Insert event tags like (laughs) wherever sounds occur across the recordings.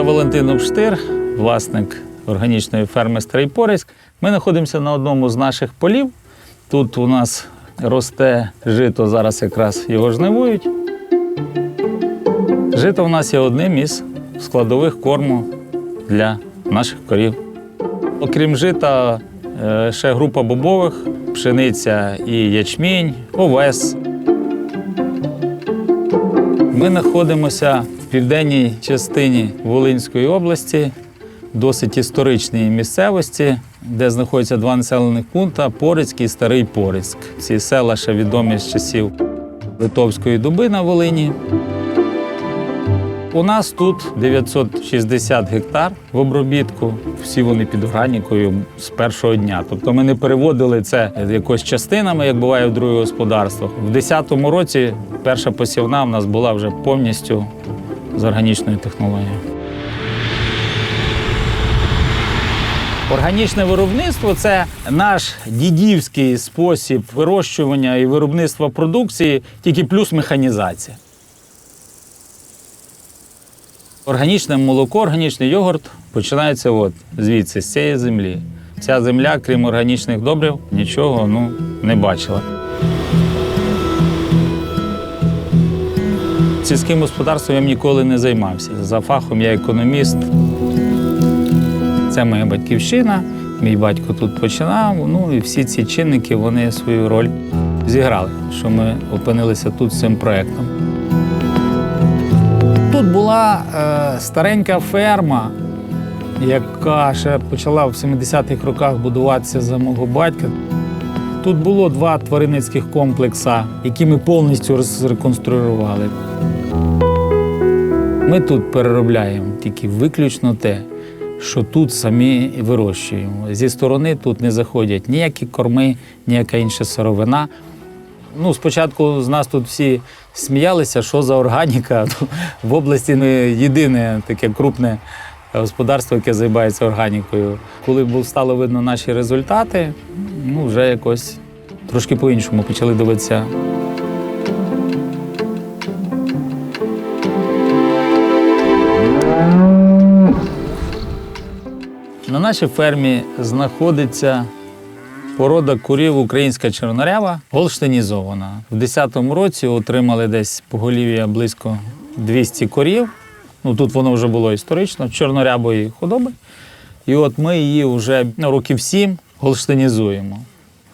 Валентин Обштир, власник органічної ферми Старий Порізьк. Ми знаходимося на одному з наших полів. Тут у нас росте жито, зараз якраз його жнивують. Жито у нас є одним із складових корму для наших корів. Окрім жита, е, ще група бобових, пшениця і ячмінь, овес. Ми знаходимося південній частині Волинської області, досить історичній місцевості, де знаходяться два населених пункти Порицький і Старий Порицьк. Ці села ще відомі з часів Литовської доби на Волині. У нас тут 960 гектар в обробітку. Всі вони під органікою з першого дня. Тобто ми не переводили це якось частинами, як буває в других господарствах. В 2010 році перша посівна в нас була вже повністю з органічною технологією. Органічне виробництво це наш дідівський спосіб вирощування і виробництва продукції, тільки плюс механізація. Органічне молоко, органічний йогурт починається от звідси, з цієї землі. Ця земля, крім органічних добрив, нічого ну, не бачила. Сільським господарством я ніколи не займався. За фахом я економіст. Це моя батьківщина. Мій батько тут починав. Ну і всі ці чинники вони свою роль зіграли, що ми опинилися тут з цим проєктом. Тут була е, старенька ферма, яка ще почала в 70-х роках будуватися за мого батька. Тут було два тваринницьких комплекси, які ми повністю розреконструювали. Ми тут переробляємо тільки виключно те, що тут самі вирощуємо. Зі сторони тут не заходять ніякі корми, ніяка інша сировина. Ну, спочатку з нас тут всі сміялися, що за органіка. (laughs) В області ми єдине таке крупне господарство, яке займається органікою. Коли стало видно наші результати, ну вже якось трошки по-іншому почали дивитися. На нашій фермі знаходиться Порода курів українська чорнорява голштинізована. В 10-му році отримали десь поголів'я близько 200 корів. Ну тут воно вже було історично, чорнорябої худоби. І от ми її вже років 7 голштинізуємо.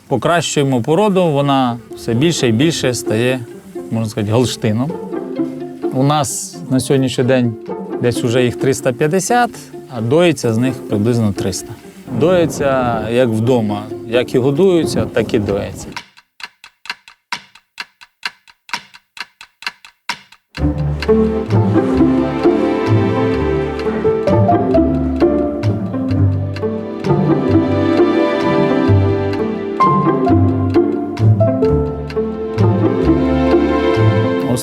Покращуємо породу, вона все більше і більше стає, можна сказати, голштином. У нас на сьогоднішній день десь вже їх 350, а доїться з них приблизно 300. Доїться як вдома. Як і годуються, так і доїться.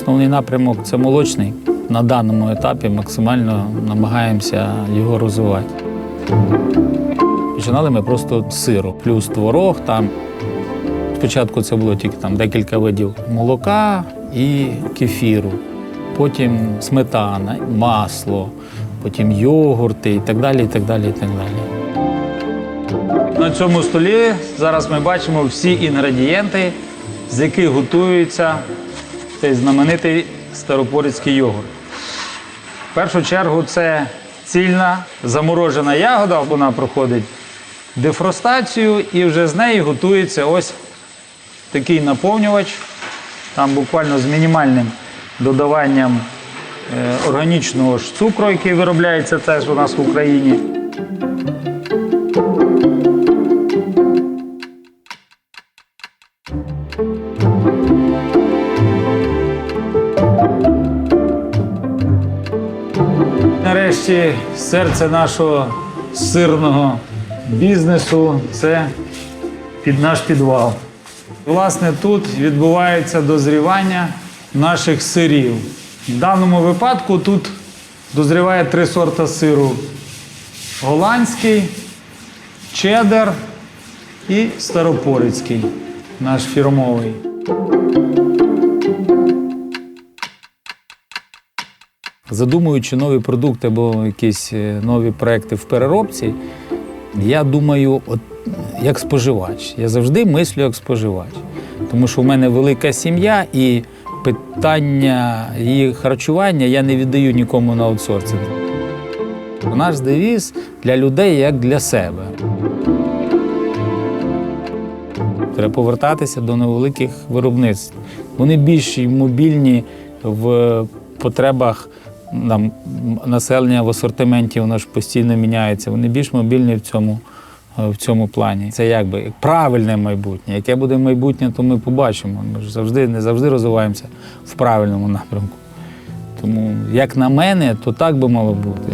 Основний напрямок це молочний. На даному етапі максимально намагаємося його розвивати. Починали ми просто сиру, плюс творог. Там. Спочатку це було тільки там декілька видів молока і кефіру, потім сметана, масло, потім йогурти і так далі. і так далі, і так далі. На цьому столі зараз ми бачимо всі інгредієнти, з яких готується цей знаменитий старопорицький йогурт. В першу чергу це цільна заморожена ягода, вона проходить дефростацію і вже з неї готується ось такий наповнювач. Там буквально з мінімальним додаванням е, органічного ж цукру, який виробляється теж у нас в Україні. Нарешті серце нашого сирного бізнесу це під наш підвал. Власне, тут відбувається дозрівання наших сирів. В даному випадку тут дозріває три сорта сиру: голландський, чеддер і старопорицький, наш фірмовий. Задумуючи нові продукти або якісь е, нові проекти в переробці, я думаю, от як споживач. Я завжди мислю як споживач. Тому що в мене велика сім'я і питання її харчування я не віддаю нікому на аутсорсинг. Наш девіз для людей як для себе. Треба повертатися до невеликих виробництв. Вони більш мобільні в потребах там, населення в асортименті, воно ж постійно міняється. Вони більш мобільні в цьому, е, в цьому плані. Це якби правильне майбутнє. Яке буде майбутнє, то ми побачимо. Ми ж завжди не завжди розвиваємося в правильному напрямку. Тому, як на мене, то так би мало бути.